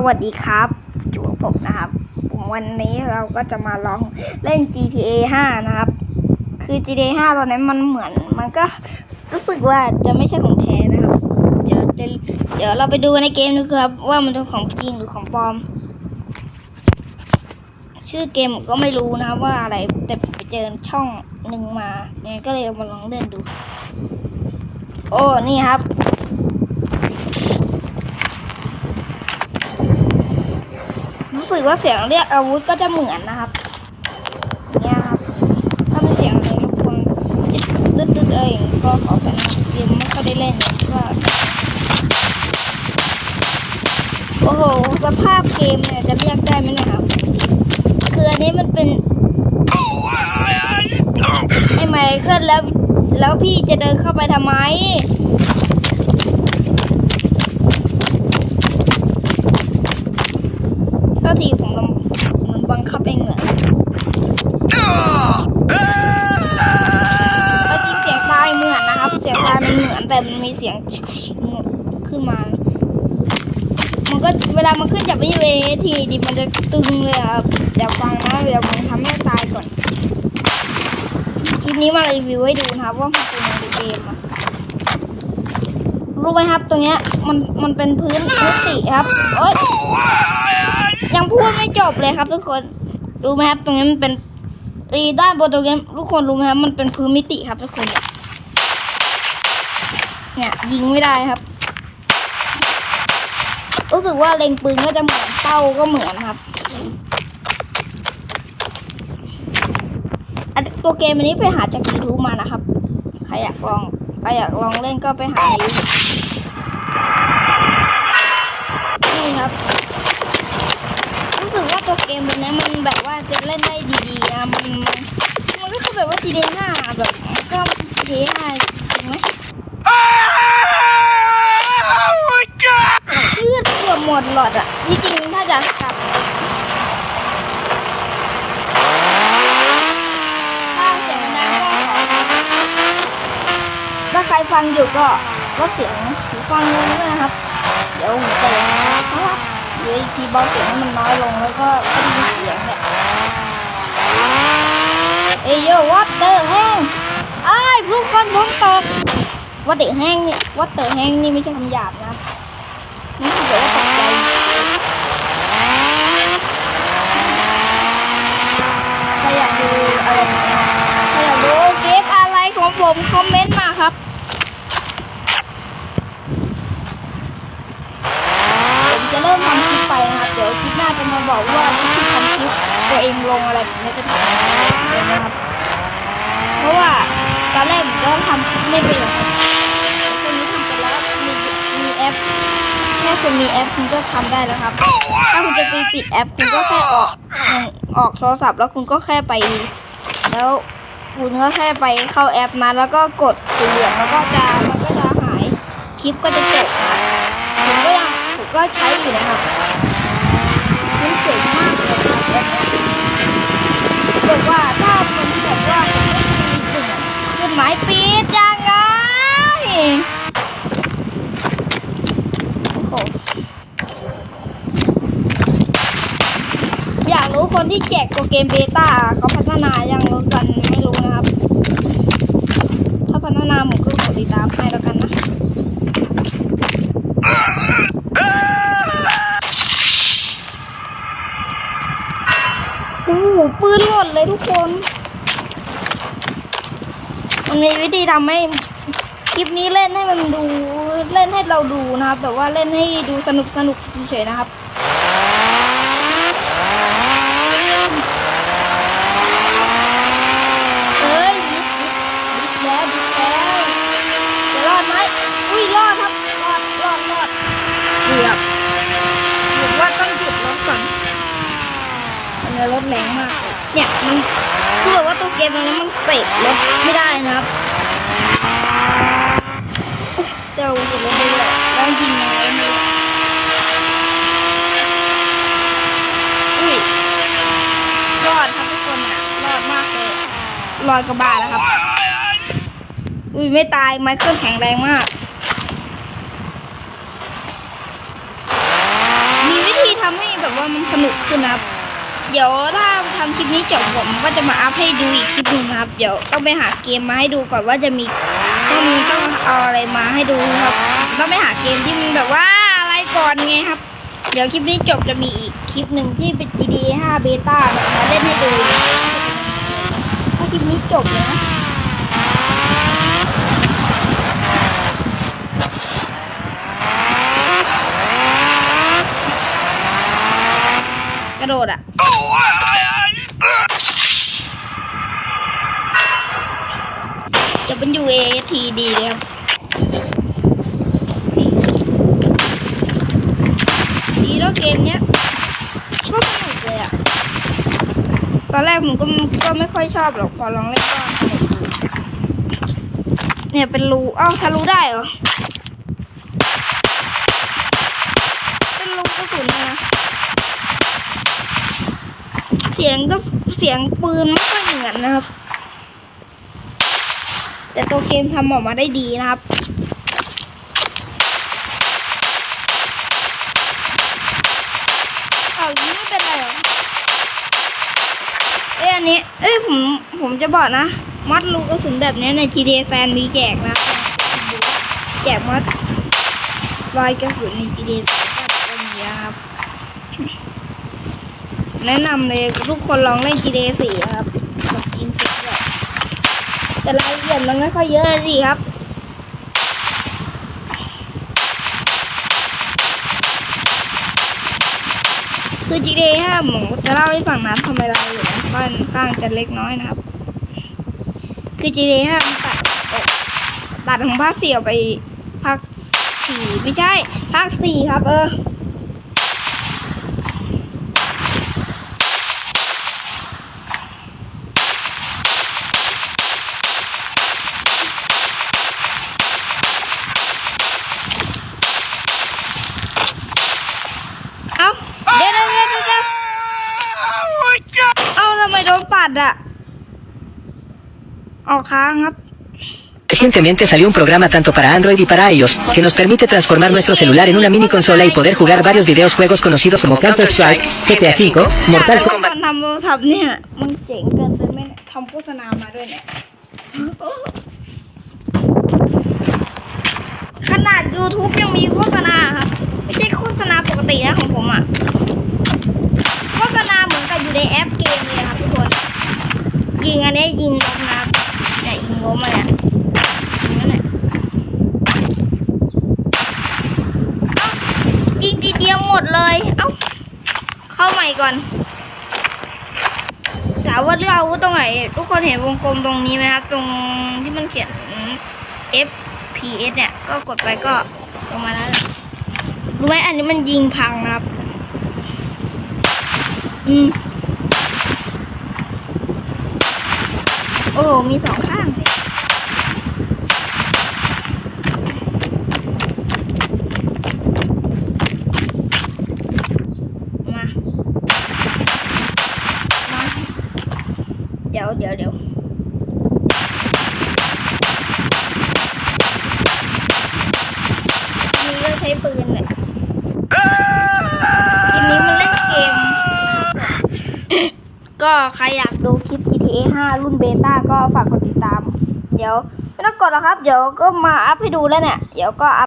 สวัสดีครับอยู่กับผมนะครับวันนี้เราก็จะมาลองเล่น GTA 5 นะครับ คือ GTA 5 ตอนนั้นมันเหมือน มันก็รู้สึกว่าจะไม่ใช่ของแท้นะครับ เดี๋ยวจะเดี๋ยวเราไปดูในเกมดูครับ ว่ามันเป็นของจริงหรือของปลอม ชื่อเกมก็ไม่รู้นะครับว่าอะไรแต่ไปเจอช่องหนึ่งมาเนี่ยก็เลยมาลองเล่นดู โอ้นี่ครับ สึกว่าเสียงเรียกอาวุธก็จะเหมือนนะครับเนี่ยครับถ้าเป็นเสียงอะไรรบกวนตึ๊ดตึ๊ดอะไรอย่างก็ขอไปนะครับเกมไม่ค่อยได้เล่นก็โอ้โหสภาพเกมเนี่ยจะเรียกได้ไหมนะครับคืออันนี้มันเป็นไอ้ไมเคิลแล้ว แล้วพี่จะเดินเข้าไปทำไม ทีผมลำมันบังคับเองเหรอเอาจริงเสียงตายเหมือนนะครับ เสียงตายมันเหมือนแต่มันมีเสียงขึ้นมา มันก็เวลามันขึ้นจากไม่เวทีดิมันจะตึงเลยอะครับเดี๋ยวฟังนะเดี๋ยวผมทำให้ตายก่อนคลิปนี้มารีวิวให้ดูนะครับว่ามันเป็นในเกมอะรู้ไหมครับตรงเนี้ยมันมันเป็นพื้นพื้นติครับโอ๊ย ยังพูดไม่จบเลยครับทุกคนรู้ไหมครับตรงนี้มันเป็นอีด้านบนตรงนี้ทุกคนรู้ไหมครับมันเป็นพื้นมิติครับทุกคน เนี่ยยิงไม่ได้ครับ รู้สึกว่าเล็งปืนก็จะเหมือนเป้าก็เหมือนครับตัวเกมอันนี้ไปหาจาก YouTube มานะครับ ใครอยากลอง ใครอยากลองเล่นก็ไปหาใน YouTube นี่ครับ รู้สึกว่าตัวเกมตัวนี้มันแบบว่าจะเล่นได้ดีๆนะมันมันมันก็คือแบบว่า GTA 5แบบมัน ก็ GTA 5จริงไหม Oh my god! เลือดเกือบหมดหลอดอะที่จริงถ้าจะกลับถ้าเสียงดังก็ขอถ้าใครฟังอยู่ก็ลดเสียงหูฟังลงด้วยนะครับ เดี๋ยวผมจะเพราะว่าเดี๋ยวอีกทีเบาเสียงให้มันน้อยลงแล้วก็ก็ได้ยินเสียงเนี่ยเอยโยวัดเตอร์แห้งไอ้ายผู้คนผมตกวัดเตอแห้งนี่วัดเตอแห้งนี่ไม่ใช่คำหยาบนะนี่คือแบบว่าตกใจใครอยากดูอะไรใครอยากดูเกมอะไรของผมคอมเมนต์มาครับผมจะเริ่มทำคลิปไปนะครับเดี๋ยวคลิปหน้าจะมาบอกว่าวิธีทำคลิปตัวเองลงอะไรแบบนี้จะทำยังนะครับเพราะว่า อนแรกผมก็ทำไม่เป็นคนนี้ทำไปแล้วมีมีแอปแค่คุณมีแอปคุณก็ทำได้แล้วครับ ถ้าคุณจะไปปิดแอป คุณก็แค่ออกออกโทรศัพท์แล้วคุณก็แค่ไป แล้วคุณก็แค่ไปเข้าแอปนั้นแล้วก็กดสีเหลืองแล้วก็จะมันก็จะหายคลิปก็จะจบผมก็ยังผมก็ใช้อยู่นะครับมันเจ๋งมากเลยครับแบบว่าถ้ามันแบบว่ามันไม่มีสิ่ง ขึ้นหมายปีดยังไงโอ้โหอยากรู้คนที่แจกตัวเกมเบต้าเขาพัฒนายังรู้กันไม่รู้นะครับ ถ้าพัฒนาผมก็ขอติดตามให้แล้วกันนะ โอ้โหปืนหล่นเลยทุกคน มันมีวิธีทำให้คลิปนี้เล่นให้มันดูเล่นให้เราดูนะครับแต่ว่าเล่นให้ดูสนุกสนุกเฉยๆนะครับเอ้ยดิบดิบดิบแล้วดิบแล้วจะรอดไหมอุ้ยรอดครับรอดรอดรอดเกือบหรือว่าต้องหยุดรถก่อนมันจะรถแรงมาก เนี่ยมันคือแบบว่าตัวเกมตรงนี้มันเสกรถไม่ได้นะครับเดี๋ยวหยุดรถไปเลยแล้วยิงยังไงไม่รู้อุ้ยรอดครับทุกคนอะรอดมากเลยรอดกระบาแล้วครับ อุ้ยไม่ตายไมเคิลแข็งแรงมากมีวิธีทำให้แบบว่ามันสนุกขึ้นนะครับ เดี๋ยวถ้าทำคลิปนี้จบผมก็จะมาอัพให้ดูอีกคลิปหนึ่งครับ เดี๋ยวต้องไปหาเกมมาให้ดูก่อนว่าจะมีต้องต้องเอาอะไรมาให้ดูครับต้องไปหาเกมที่มันแบบว่าอะไรก่อนไงครับ เดี๋ยวคลิปนี้จบจะมีอีกคลิปหนึ่งที่เป็น GTA 5 Beta มาเล่นให้ดู ถ้าคลิปนี้จบนะ กระโดดอะ Oh, I, I, I, เป็น U A T D เลยครับดีแล้วเกมเนี้ยก็สนุกเลยอะตอนแรกผมก็ก็ไม่ค่อยชอบหรอกพอลองเล่นก็เนี่ยเป็นรูอ้าวทะลุได้เหรอเป็นรูกระสุนนะเสียงก็เสียงปืนไม่ค่อยเหมือนนะครับ แต่ตัวเกมทำออกมาได้ดีนะครับเอาอย่างนี้ไม่เป็นไรหรอเอ้ยอันนี้ เอ้ยผมผมจะบอกนะ มัดลูกกระสุนแบบนี้ใน GTA San มีแจกนะ แจกมัดลายกระสุนใน GTA San ก็มีนะครับ แนะนำเลยทุกคนลองเล่น GTA 4ครับกับจริงสุดเลย แต่รายละเอียดมันไม่ค่อยเยอะสิครับคือ GTA 5ผมจะเล่าให้ฟังนะทำไมรายละเอียดมันค่อนข้างจะเล็กน้อยนะครับ คือ GTA 5มันตัดตัดของภาค4ออกไปภาคสี่ไม่ใช่ ภาคสี่ครับ เออ ดนปัดอะออกค้างครับ Recientemente salió un programa tanto para Android y para iOS, que nos permite transformar nuestro celular en una mini consola y poder jugar varios videos juegos conocidos como Counter-Strike, GTA V, Mortal ต Kombat. อนทำโทรศัพท์เนี่ย มันเจ๋งเกินไปไหมเนี่ยทำโฆษณามาด้วยเนี่ย ขนาด YouTube ยังมีโฆษณาครับ ไม่ใช่โฆษณาปกตินะของผมอะโฆษณาเหมือนกับอยู่ในแอปเกมเลยครับทุกคน ยิงอันนี้ยิงล้มนะครับเนี่ยยิงล้มมาเนี่ยยิงนั่นแหละเอ้ายิงทีเดียวหมดเลย เอ้า เข้าใหม่ก่อนถามว่าเลือกอาวุธตรงไหน ทุกคนเห็นวงกลมตรงนี้ไหมครับ ตรงที่มันเขียน F P S เนี่ย ก็กดไปก็ลงมาแล้วรู้ไหมอันนี้มันยิงพังครับ อืม อ้โหมีสองข้างเลยมา มา เดี๋ยวเดี๋ยวเดี๋ยวนี่ก็ใช้ปืนเลยทีนี้มันเล่นเกม ก็ใครอยากดูคลิป GTA 5 รุ่นเบต้าก็ฝากกดติดตาม เดี๋ยวไม่ต้องกดหรอกครับ เดี๋ยวก็มาอัพให้ดูแล้วเนี่ย เดี๋ยวก็อัพ